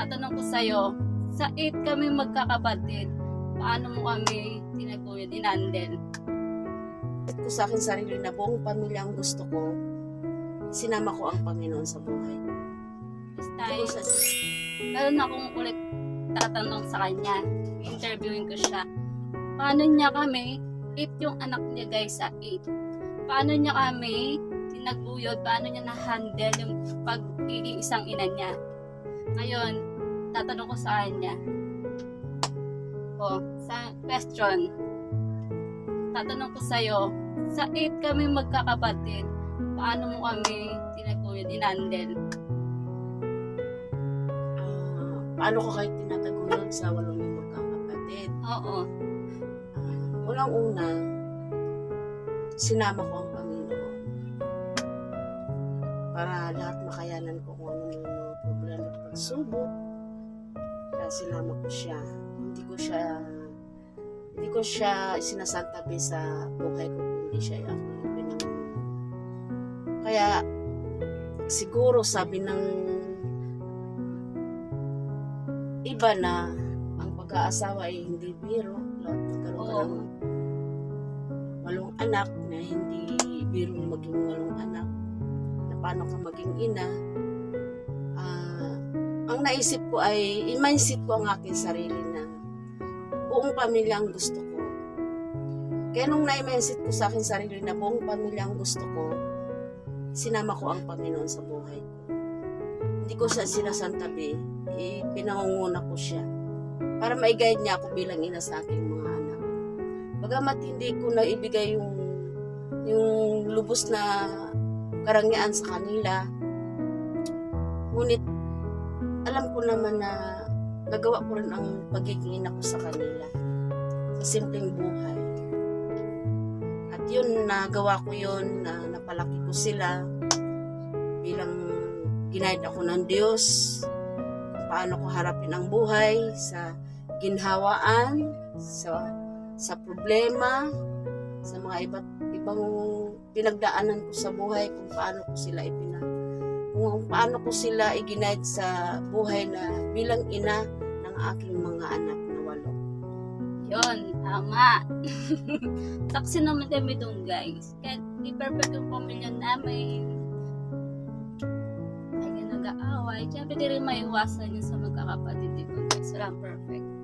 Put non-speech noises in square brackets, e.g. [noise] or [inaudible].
tatanong ko sa'yo, sa 8 kami magkakapatid, paano mo kami tinaguyod, inandel? ko sa akin sarili na buong pamilya ang gusto ko, sinama ko ang Panginoon sa buhay. Time, ko sa meron akong ulit tatanong sa kanya. Interviewin ko siya. Paano niya kami, 8 yung anak niya guys sa 8. Paano niya kami tinaguyod, paano niya na-handle yung pagiging isang ina niya. Ngayon, tatanong ko sa kanya. O, sa question, tatanong ko sa'yo, sa 8 kami magkakapatid, paano mo kami tinaguyod, inandel? Ah, paano ko kayo tinataguyod sa walong yung magkakapatid? Oo. Ah, Unang-una, sinama ko ang Panginoon. Para lahat makayanan ko kung ano yung problema at pagsubok. Sinama ko siya. Hindi ko siya hindi ko siya sinasantabi sa buhay ko kundi siya ay ako yung pinangunan. Kaya siguro sabi ng iba na ang pag-aasawa ay hindi biro. Lahat magkaroon ka ng walong anak na hindi biro maging walong anak. Na paano ka maging ina. Ang naisip ko ay, i-mindset ko ang aking sarili na buong pamilya ang gusto ko. Kaya nung na-mindset ko sa akin sarili na buong pamilya ang gusto ko, sinama ko ang Panginoon sa buhay ko. Hindi ko siya sinasantabi, eh, pinangunguna ko siya para maigayad niya ako bilang ina sa aking mga anak. Bagamat hindi ko na ibigay yung yung lubos na karangyaan sa kanila, ngunit alam ko naman na nagawa ko rin ang pagiging ina sa kanila sa simpleng buhay. At yun, nagawa ko yun, na napalaki ko sila bilang ginaid ako ng Diyos paano ko harapin ang buhay sa ginhawaan, sa sa problema, sa mga iba't ibang pinagdaanan ko sa buhay kung paano ko sila ipina kung paano ko sila iginaid sa buhay na bilang ina ng aking mga anak na walo. Yun, tama. [laughs] Taksi naman kami doon, guys. Kahit di perfect yung pamilya namin. Lagi nag-aaway. Siyempre, di rin maiwasan yun sa magkakapatid dito, guys. Walang perfect.